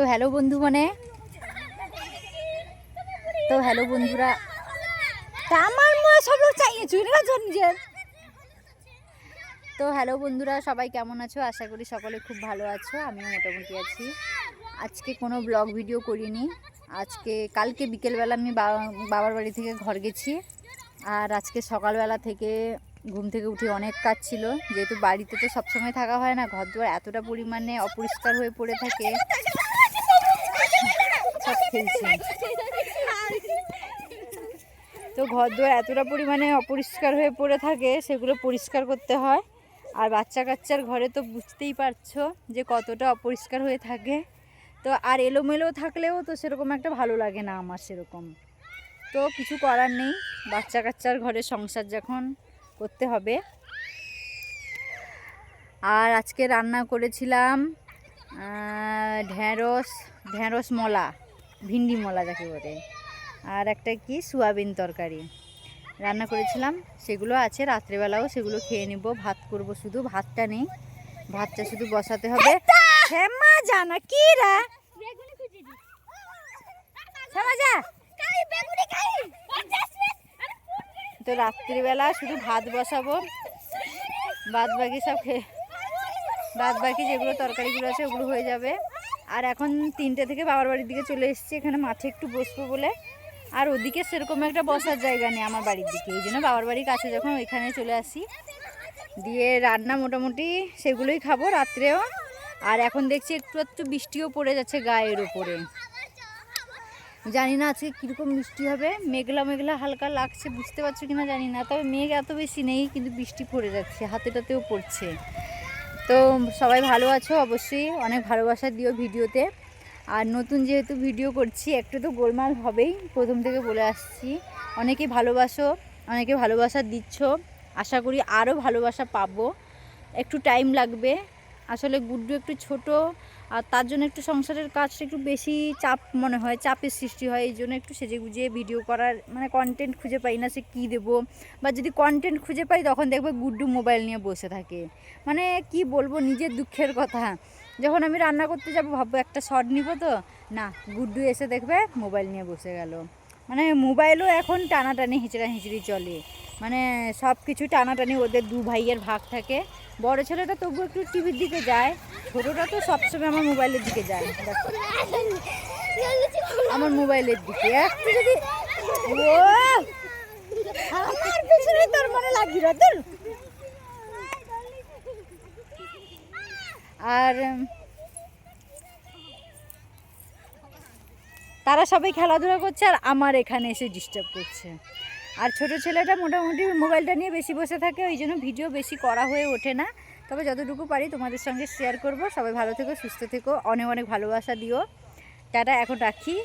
তো হ্যালো বন্ধু মানে? তো হ্যালো বন্ধুরা। আমার মনে সব নিজের তো হ্যালো বন্ধুরা, সবাই কেমন আছো? আশা করি সকলে খুব ভালো আছো, আমিও মোটামুটি আছি। আজকে কোনো ব্লগ ভিডিও করিনি। আজকে, কালকে বিকেলবেলা আমি বাবা- বাবার বাড়ি থেকে ঘর গেছি। আর আজকে সকালবেলা থেকে ঘুম থেকে উঠে অনেক কাজ ছিল। যেহেতু বাড়িতে তো সবসময় থাকা হয় না ঘর দুয়ার এতটা পরিমাণে অপরিষ্কার হয়ে পড়ে থাকে। তো ঘর দুয়ার এতটা পরিমাণে অপরিষ্কার হয়ে পড়ে থাকে, সেগুলো পরিষ্কার করতে হয়। আর বাচ্চা কাচ্চার ঘরে তো বুঝতেই পারছ যে কতটা অপরিষ্কার হয়ে থাকে। তো আর এলোমেলো থাকলেও তো সেরকম একটা ভালো লাগে না আমার সেরকম। তো কিছু করার নেই, বাচ্চা কাচ্চার ঘরে সংসার যখন করতে হবে। আর আজকে রান্না করেছিলাম ঢ্যাঁড়স ঢ্যাঁড়স মলা। ভিন্ডি মলা যাকে বলে। আর একটা কি? সোয়াবিন তরকারি। রান্না করেছিলাম, সেগুলো আছে। রাত্রেবেলাও সেগুলো খেয়ে নিব। ভাত করব শুধু, ভাতটা নেই। ভাতটা শুধু বসাতে হবে। শ্যামা জানা কি রা? তো রাত্রিবেলা শুধু ভাত বসাবো। বাদ বাকি সব খেয়ে বাদ বাকি যেগুলো তরকারিগুলো আছে ওগুলো হয়ে যাবে। আর এখন তিনটে থেকে বাবার বাড়ির দিকে চলে এসেছি, এখানে মাঠে একটু বসবো বলে। আর ওদিকে সেরকম একটা বসার জায়গা নেই আমার বাড়ির দিকে, এই জন্য বাবার বাড়ির কাছে যখন ওইখানে চলে আসি, দিয়ে রান্না মোটামুটি সেগুলোই খাব রাত্রেও। আর এখন দেখছি একটু একটু বৃষ্টিও পড়ে যাচ্ছে গায়ের ওপরে জানি না আজকে কীরকম বৃষ্টি হবে, মেঘলা মেঘলা হালকা লাগছে, বুঝতে পারছ কিনা জানি না, তবে মেঘ এত বেশি নেই, কিন্তু বৃষ্টি পড়ে যাচ্ছে হাতেটাতেও পড়ছে। তো সবাই ভালো আছো অবশ্যই। অনেক ভালোবাসা দিও ভিডিওতে। আর নতুন যেহেতু ভিডিও করছি, একটু তো গোলমাল হবেই, প্রথম থেকে বলে আসছি। অনেকে ভালোবাসো, অনেকে ভালোবাসা দিচ্ছ। আশা করি আরও ভালোবাসা পাবো। একটু টাইম লাগবে। আসলে গুড্ডু একটু ছোট আর তার জন্য একটু সংসারের কাজটা একটু বেশি চাপ মনে হয়, চাপের সৃষ্টি হয়, এই জন্য একটু সেজে গুজে ভিডিও করার মানে কন্টেন্ট খুঁজে পাই না সে কী দেবো। বা যদি কন্টেন্ট খুঁজে পাই তখন দেখবে গুড্ডু মোবাইল নিয়ে বসে থাকে। মানে কি বলব, নিজের দুঃখের কথা। যখন আমি রান্না করতে যাব ভাববো একটা শর্ট নিব তো, না, গুড্ডু এসে দেখবে মোবাইল নিয়ে বসে গেল। মানে মোবাইলও এখন টানাটানি হিচড়া হিচড়ি চলে। মানে সব কিছু টানাটানি, ওদের দু ভাইয়ের ভাগ থাকে। বড় ছেলেটা তবু একটু টিভির দিকে যায়, ছোটোটা তো সবসময় আমার মোবাইলের দিকে যায়। আমার মোবাইলের দিকে। একটু যদি আর তারা সবাই খেলাধুলা করছে আর আমার এখানে এসে ডিস্টার্ব করছে। আর ছোট ছেলেটা মোটামুটি মোবাইলটা নিয়ে বেশি বসে থাকে, ওই জন্য ভিডিও বেশি করা হয়ে ওঠে না। তবে যতটুকু পারি তোমাদের সঙ্গে শেয়ার করব। সবাই ভালো থেকো, সুস্থ থেকো, অনেক অনেক ভালোবাসা দিও। টাটা, এখন রাখি।